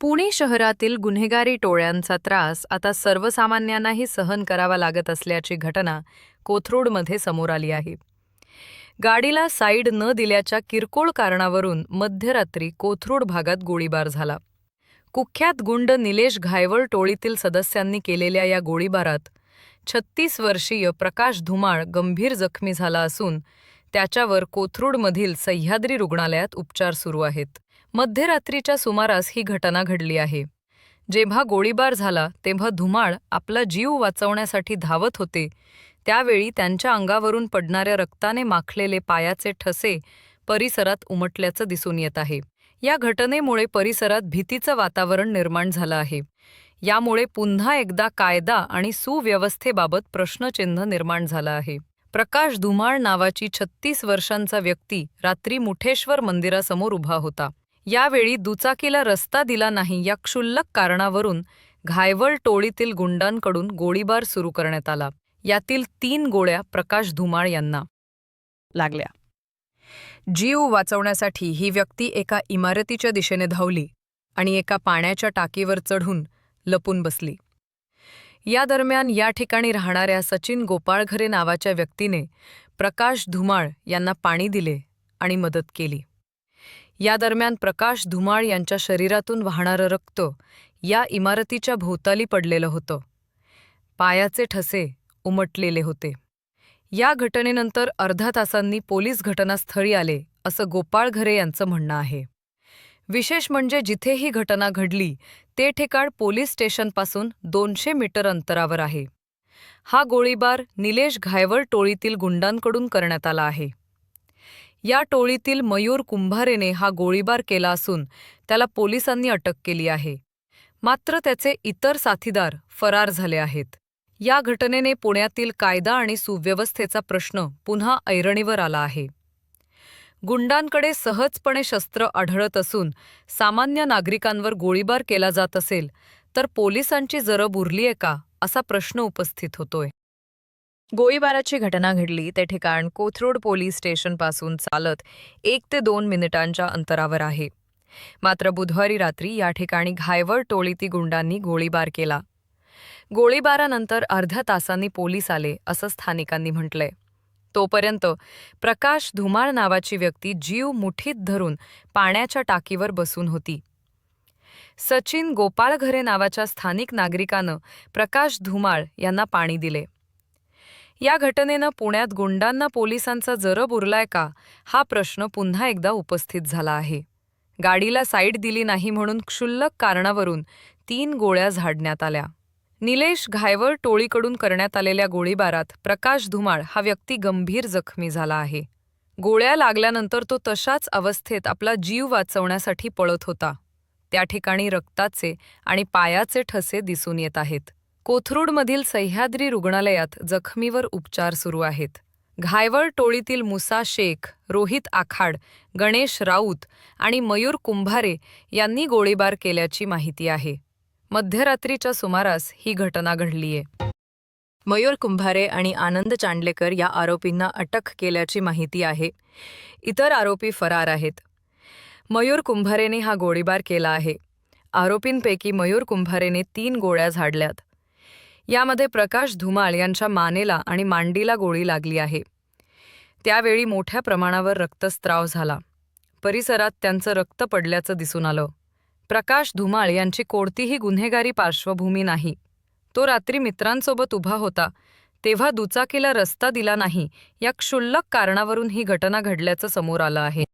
पुणे शहरातील गुन्हेगारी टोळ्यांचा त्रास आता सर्वसामान्यांनाही सहन करावा लागत असल्याची घटना कोथरूडमध्ये समोर आली आहे. गाडीला साईड न दिल्याच्या किरकोळ कारणावरून मध्यरात्री कोथरूड भागात गोळीबार झाला. कुख्यात गुंड निलेश घायवळ टोळीतील सदस्यांनी केलेल्या या गोळीबारात छत्तीस वर्षीय प्रकाश धुमाळ गंभीर जखमी झाला असून त्याच्यावर कोथरूडमधील सह्याद्री रुग्णालयात उपचार सुरू आहेत. मध्यरात्रीच्या सुमारास ही घटना घडली आहे. जेव्हा गोळीबार झाला तेव्हा धुमाळ आपला जीव वाचवण्यासाठी धावत होते. त्यावेळी त्यांच्या अंगावरून पडणाऱ्या रक्ताने माखलेले पायाचे ठसे परिसरात उमटल्याचं दिसून येत आहे. या घटनेमुळे परिसरात भीतीचं वातावरण निर्माण झालं आहे. यामुळे पुन्हा एकदा कायदा आणि सुव्यवस्थेबाबत प्रश्नचिन्ह निर्माण झालं आहे. प्रकाश धुमाळ नावाची छत्तीस वर्षांचा व्यक्ती रात्री मुठेश्वर मंदिरासमोर उभा होता. यावेळी दुचाकीला रस्ता दिला नाही या क्षुल्लक कारणावरून घायवळ टोळीतील गुंडांकडून गोळीबार सुरू करण्यात आला. यातील तीन गोळ्या प्रकाश धुमाळ यांना लागल्या. जीव वाचवण्यासाठी ही व्यक्ती एका इमारतीच्या दिशेने धावली आणि एका पाण्याच्या टाकीवर चढून लपून बसली. या दरम्यान या ठिकाणी राहणाऱ्या सचिन गोपाळघरे नावाच्या व्यक्तीने प्रकाश धुमाळ यांना पाणी दिले आणि मदत केली. या दरम्यान प्रकाश धुमाळ यांच्या शरीरातून वाहणारं रक्त या इमारतीच्या भोवताली पडलेलं होतं. पायाचे ठसे उमटलेले होते. या घटनेनंतर अर्धा तासांनी पोलीस घटनास्थळी आले असं गोपाळ घरे यांचं म्हणणं आहे. विशेष म्हणजे जिथे ही घटना घडली ते ठिकाण पोलीस स्टेशनपासून दोनशे मीटर अंतरावर आहे. हा गोळीबार निलेश घायवळ टोळीतील गुंडांकडून करण्यात आला आहे. या टोळीतील मयूर कुंभारेने हा गोळीबार केला असून त्याला पोलिसांनी अटक केली आहे. मात्र त्याचे इतर साथीदार फरार झाले आहेत. या घटनेने पुण्यातील कायदा आणि सुव्यवस्थेचा प्रश्न पुन्हा ऐरणीवर आला आहे. गुंडांकडे सहजपणे शस्त्र आढळत असून सामान्य नागरिकांवर गोळीबार केला जात असेल तर पोलिसांची जरब उरलीये का असा प्रश्न उपस्थित होतोय. गोळीबाराची घटना घडली. ते ठिकाण कोथरूड पोलीस स्टेशनपासून चालत एक ते दोन मिनिटांच्या अंतरावर आहे. मात्र बुधवारी रात्री या ठिकाणी घायवळ टोळीती गुंडांनी गोळीबार केला. गोळीबारानंतर अर्ध्या तासांनी पोलीस आले असं स्थानिकांनी म्हटलंय. तोपर्यंत प्रकाश धुमाळ नावाची व्यक्ती जीव मुठीत धरून पाण्याच्या टाकीवर बसून होती. सचिन गोपाळघरे नावाच्या स्थानिक नागरिकानं प्रकाश धुमाळ यांना पाणी दिले. या घटनेनं पुण्यात गुंडांना पोलिसांचा जरब उरलाय का? हा प्रश्न पुन्हा एकदा उपस्थित झाला आहे. गाडीला साईड दिली नाही म्हणून क्षुल्लक कारणावरून तीन गोळ्या झाडण्यात आल्या. निलेश घायवळ टोळीकडून करण्यात आलेल्या गोळीबारात प्रकाश धुमाळ हा व्यक्ती गंभीर जखमी झाला आहे. गोळ्या लागल्यानंतर तो तशाच अवस्थेत आपला जीव वाचवण्यासाठी पळत होता. त्या ठिकाणी रक्ताचे आणि पायाचे ठसे दिसून येत आहेत. कोथरूडमधील सह्याद्री रुग्णालयात जखमीवर उपचार सुरू आहेत. घायवळ टोळीतील मुसा शेख रोहित आखाड गणेश राऊत आणि मयूर कुंभारे यांनी गोळीबार केल्याची माहिती आहे. मध्यरात्रीच्या सुमारास ही घटना घडलीये. मयूर कुंभारे आणि आनंद चांडलेकर या आरोपींना अटक केल्याची माहिती आहे. इतर आरोपी फरार आहेत. मयूर कुंभारेने हा गोळीबार केला आहे. आरोपींपैकी मयूर कुंभारेने तीन गोळ्या झाडल्यात. यामध्ये प्रकाश धुमाळ यांच्या मानेला आणि मांडीला गोळी लागली आहे. त्यावेळी मोठ्या प्रमाणावर रक्तस्त्राव झाला. परिसरात त्यांचं रक्त पडल्याचं दिसून आलं. प्रकाश धुमाळ यांची कोणतीही गुन्हेगारी पार्श्वभूमी नाही. तो रात्री मित्रांसोबत उभा होता तेव्हा दुचाकीला रस्ता दिला नाही या क्षुल्लक कारणावरून ही घटना घडल्याचं समोर आलं आहे.